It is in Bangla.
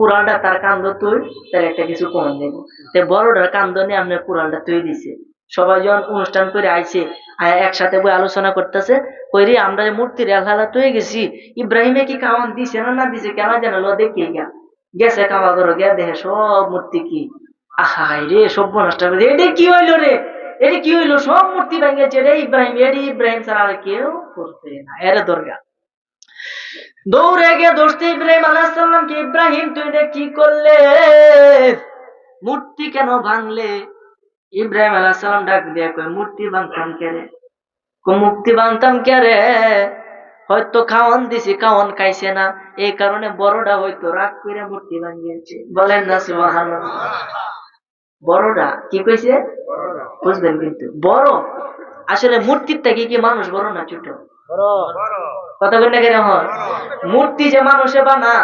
কুড়ালটা তার কান্দ তুই, তার একটা কিছু কম দেব তে বড়টার কান্দ নিয়ে আপনার কুড়ালটা তুই দিছে। সবাই যখন অনুষ্ঠান করে আইছে একসাথে বই আলোচনা করতেছে, কইরি, আমরা মূর্তির আলাদা তুই গেছি। ইব্রাহিমে কি খাওয়ান দিছে না না দিছে, কেন জানো লো দেখি গা। গেছে কামা করো গে দেখে সব মূর্তি কি। আহাই রে সব নষ্ট করে এটা কি হইল রে? এটা কি হইল? সব মূর্তি ভেঙেছে রে ইব্রাহিম। এটি ইব্রাহিম ছাড়া আর কেউ করতে না। এরে দরগা। দৌড়ে গিয়ে দোষতে ইব্রাহিম আলাহাল্লাম কি ইব্রাহিম তুই কি করলে? মূর্তি কেন ভাঙলে? ইব্রাহিম আলাহাল্লাম ডাক দিয়ে কয় মূর্তি ভাঙতাম কে রে কো মুক্তি বানতাম কে রে হয়তো খাওয়ান দিছি খাওয়ান খাইছে না। এই কারণে বড়টা হয়তো রাগ করে মূর্তি ভাঙিয়েছে। বলেন না সুবহানাল্লাহ। বড়টা কি কইছে? বুঝবেন কিন্তু। বড়? আসলে মূর্তির থেকে কি? মানুষ বড় না ছোট? কথা কই রহন মূর্তি যে মানুষে বানা